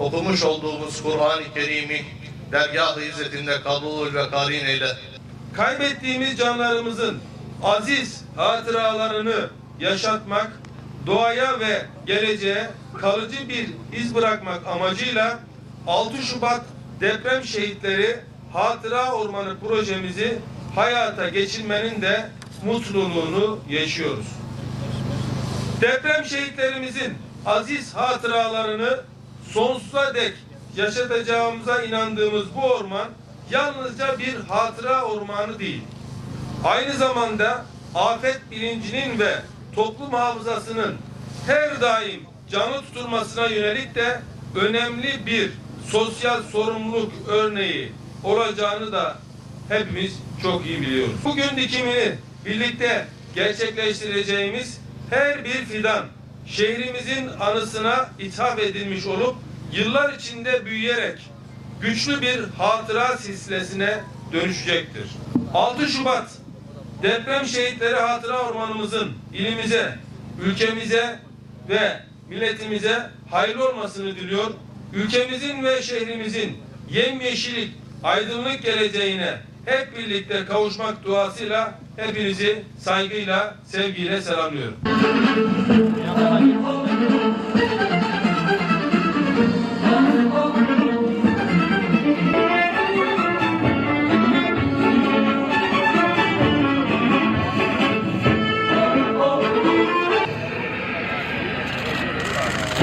okumuş olduğumuz Kur'an-ı Kerim'i dergah-ı izzetinde kabul ve karin eyle. kaybettiğimiz canlarımızın aziz hatıralarını yaşatmak, doğaya ve geleceğe kalıcı bir iz bırakmak amacıyla 6 Şubat deprem şehitleri hatıra ormanı projemizi hayata geçirmenin de mutluluğunu yaşıyoruz. Deprem şehitlerimizin aziz hatıralarını sonsuza dek yaşatacağımıza inandığımız bu orman yalnızca bir hatıra ormanı değil. Aynı zamanda afet bilincinin ve toplum hafızasının her daim canlı tutulmasına yönelik de önemli bir sosyal sorumluluk örneği olacağını da hepimiz çok iyi biliyoruz. Bugün dikimini birlikte gerçekleştireceğimiz her bir fidan şehrimizin anısına ithaf edilmiş olup yıllar içinde büyüyerek güçlü bir hatıra silsilesine dönüşecektir. 6 Şubat deprem şehitleri hatıra ormanımızın ilimize, ülkemize ve milletimize hayırlı olmasını diliyor. Ülkemizin ve şehrimizin yemyeşillik, aydınlık geleceğine hep birlikte kavuşmak duasıyla hepinizi saygıyla, sevgiyle selamlıyorum.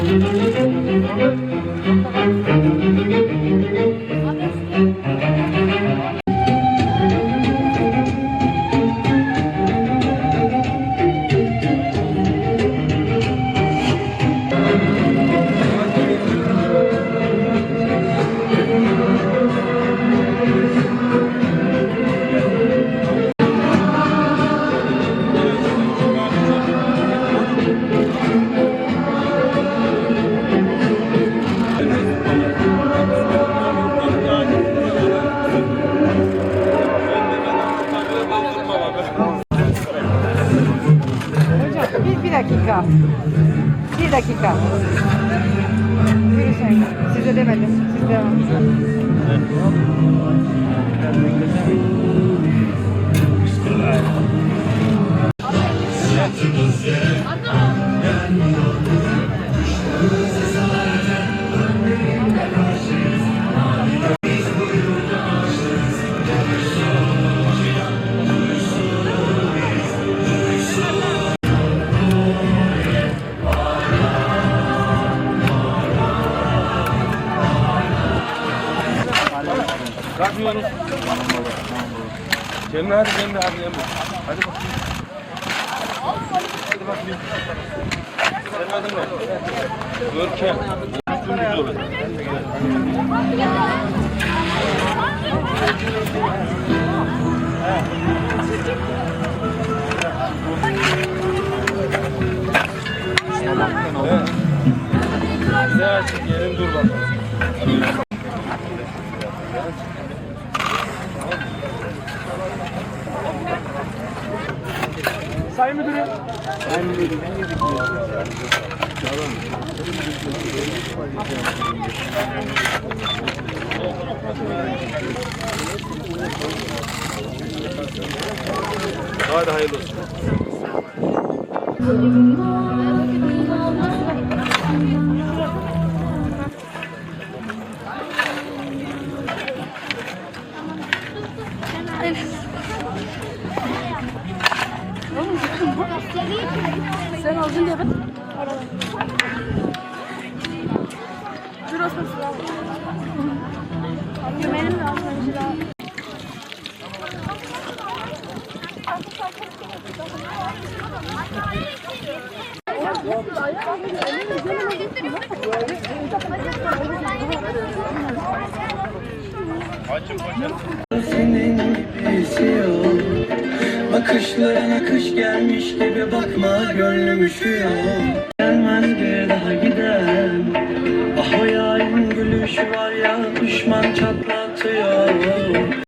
Bir, bir dakika. Bir dakika. Buyurun Sayın. Size demedim. Siz devam. Kalkmıyoruz. Cemre hadi Cemre hadi Cemre. Hadi bakayım. Hadi bakayım. Senin adın ne? Görkem. Üstün güzel olur. Sayın Müdürüm. Hadi hayırlı olsun. Sen aldın diye ben. Dur Osman sıra. Gömelim mi Osman sıra? Senin gibisi Bakışlarına kış gelmiş gibi bakma gönlüm üşüyor. Gelmez bir daha giden Ah o yarın gülüşü var ya düşman çatlatıyor